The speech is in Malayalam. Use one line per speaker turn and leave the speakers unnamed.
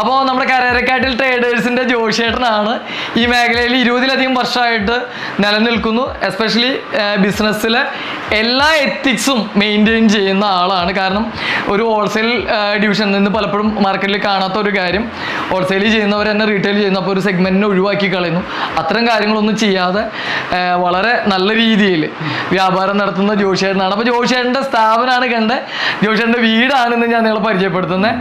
അപ്പോൾ നമ്മുടെ കരേരക്കാട്ടിൽ ട്രേഡേഴ്സിന്റെ ജോഷേട്ടനാണ് ഈ മേഖലയിൽ ഇരുപതിലധികം വർഷമായിട്ട് നിലനിൽക്കുന്നു. എസ്പെഷ്യലി ബിസിനസ്സിലെ എല്ലാ എത്തിക്സും മെയിന്റെയിൻ ചെയ്യുന്ന ആളാണ്. കാരണം ഒരു ഹോൾസെയിൽ ഡിവിഷനിൽ നിന്ന് പലപ്പോഴും മാർക്കറ്റിൽ കാണാത്ത ഒരു കാര്യം ഹോൾസെയിൽ ചെയ്യുന്നവർ തന്നെ റീറ്റെയിൽ ചെയ്യുന്ന. അപ്പോൾ ഒരു സെഗ്മെന്റിനെ ഒഴിവാക്കി കളയുന്നു. അത്തരം കാര്യങ്ങളൊന്നും ചെയ്യാതെ വളരെ നല്ല രീതിയിൽ വ്യാപാരം നടത്തുന്ന ജോഷേട്ടനാണ് അപ്പോൾ ജോഷേട്ടന്റെ സ്ഥാപനമാണ് കണ്ടത് ജോഷേട്ടന്റെ വീടാണ് ഇന്ന് ഞാൻ നിങ്ങളെ പരിചയപ്പെടുത്തുന്നത്